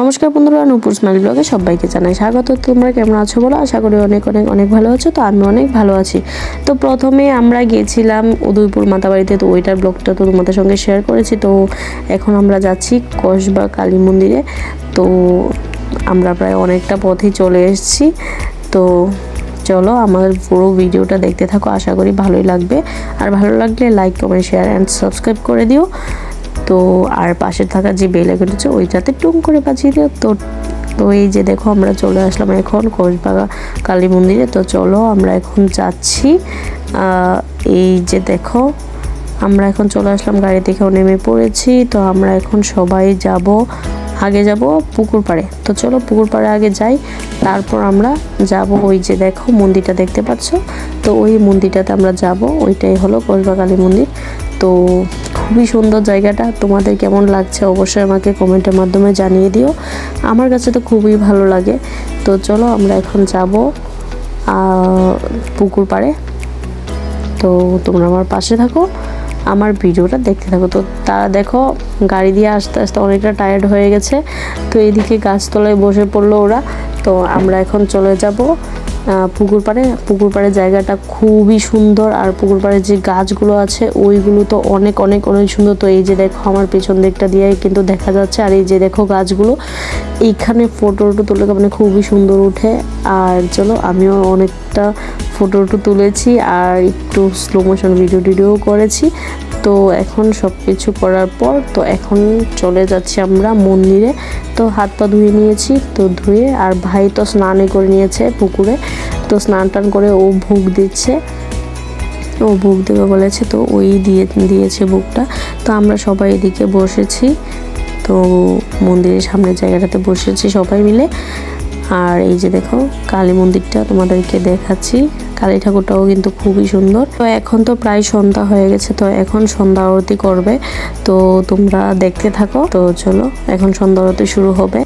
নমস্কার বন্ধুরা, নূপুর স্মাইল ব্লগে সবাইকে জানাই স্বাগত। তোমরা কেমন আছো বলো? আশা করি অনেক অনেক অনেক ভালো আছো, তো আমি অনেক ভালো আছি। তো প্রথমে আমরা গিয়েছিলাম উদয়পুর মাতাবাড়িতে তো ওইটার ব্লগটা তো তোমাদের সঙ্গে শেয়ার করেছি। তো এখন আমরা যাচ্ছি কসবা কালী মন্দিরে। তো আমরা প্রায় অনেকটা পথেই চলে এসেছি। তো চলো আমার পুরো ভিডিওটা দেখতে থাকো, আশা করি ভালোই লাগবে। আর ভালো লাগলে like comment share and subscribe করে দিও। তো আর পাশে থাকা যে বেল আইকন আছে, ওইটাতে টুং করে বাজিয়ে দিও। তো তো এই যে দেখো, আমরা চলে আসলাম এখন কোচবাগা কালী মন্দিরে। তো চলো, আমরা এখন যাচ্ছি। এই যে দেখো, আমরা এখন চলে আসলাম, গাড়ি থেকেও নেমে পড়েছি। তো আমরা এখন সবাই যাব, আগে যাব পুকুর পাড়ে। তো চলো, পুকুর পাড়ে আগে যাই। তারপর আমরা যাব ওই যে দেখো, মন্দিরটা দেখতে পাচ্ছ? তো ওই মন্দিরটাতে আমরা যাব, ওইটাই হলো কসবা কালী মন্দির। তো খুবই সুন্দর জায়গাটা। তোমাদের কেমন লাগছে অবশ্যই আমাকে কমেন্টের মাধ্যমে জানিয়ে দিও। আমার কাছে তো খুবই ভালো লাগে। তো চলো আমরা এখন যাব পুকুর পাড়ে। তো তোমরা আমার পাশে থাকো, আমার ভিডিওটা দেখতে থাকো। তো তারা দেখো, গাড়ি দিয়ে আস্তে আস্তে অনেকটা টায়ার্ড হয়ে গেছে। তো এইদিকে গাছতলায় বসে পড়ল ওরা। তো আমরা এখন চলে যাব। পুকুর পাড়ে। পুকুর পাড়ের জায়গাটা খুবই সুন্দর। আর পুকুর পাড়ে যে গাছগুলো আছে, ওইগুলো তো অনেক অনেক অনেক সুন্দর। তো এই যে দেখো, আমার পেছন দিকটা দিয়ে কিন্তু দেখা যাচ্ছে। আর এই যে দেখো গাছগুলো, এইখানে ফটো টটো তুলে মানে খুবই সুন্দর উঠে। আর চলো, আমিও অনেকটা ফটো টটো তুলেছি আর একটু স্লো মোশন ভিডিও টিডিও করেছি। তো এখন সব কিছু করার পর, তো এখন চলে যাচ্ছি আমরা মন্দিরে। তো হাত পা ধুয়ে নিয়েছি, তো ধুয়ে আর ভাই তো স্নানে করে নিয়েছে পুকুরে। তো স্নান টান করে ও ভোগ দিচ্ছে। ও ভোগ দেবে বলেছে, তো ওই দিয়ে, দিয়েছে বুকটা তো আমরা সবাই এদিকে বসেছি। তো মন্দিরের সামনের জায়গাটাতে বসেছি সবাই মিলে। আর এই যে দেখো, কালী মন্দিরটা তোমাদেরকে দেখাচ্ছি। কালী ঠাকুরটাও কিন্তু খুবই সুন্দর। তো এখন তো প্রায় সন্ধ্যা হয়ে গেছে, তো এখন সন্ধ্যা আরতি করবে। তো তোমরা দেখতে থাকো। তো চলো, এখন সন্ধ্যা আরতি শুরু হবে।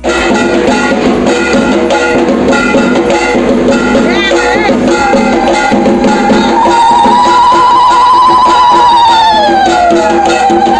তো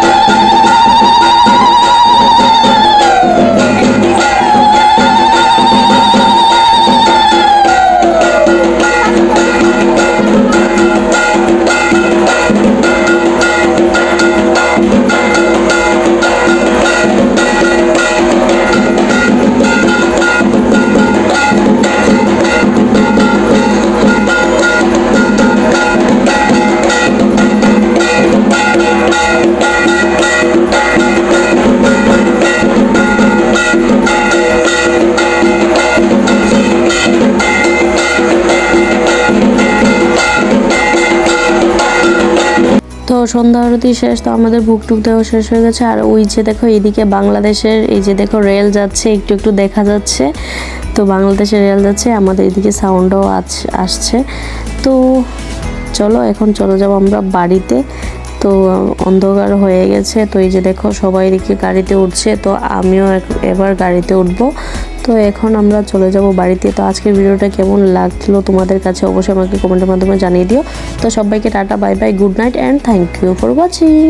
সন্ধ্যা আরতি শেষ, তো আমাদের ভুক টুক দেওয়া শেষ হয়ে গেছে। আর ওই যে দেখো এইদিকে বাংলাদেশের এই যে দেখো রেল যাচ্ছে, একটু একটু দেখা যাচ্ছে। তো বাংলাদেশের রেল যাচ্ছে, আমাদের এদিকে সাউন্ডও আসছে। তো চলো, এখন চলে যাব আমরা বাড়িতে। তো অন্ধকার হয়ে গেছে, তো এই যে দেখো সবাই এদিকে গাড়িতে উঠছে, তো আমিও এবার গাড়িতে উঠবো। তো এখন আমরা চলে যাব বাড়িতে। তো আজকের ভিডিওটা কেমন লাগল তোমাদের কাছে অবশ্যই আমাকে কমেন্টের মাধ্যমে জানিয়ে দিও। তো সবাইকে tata, bye bye, good night and thank you for watching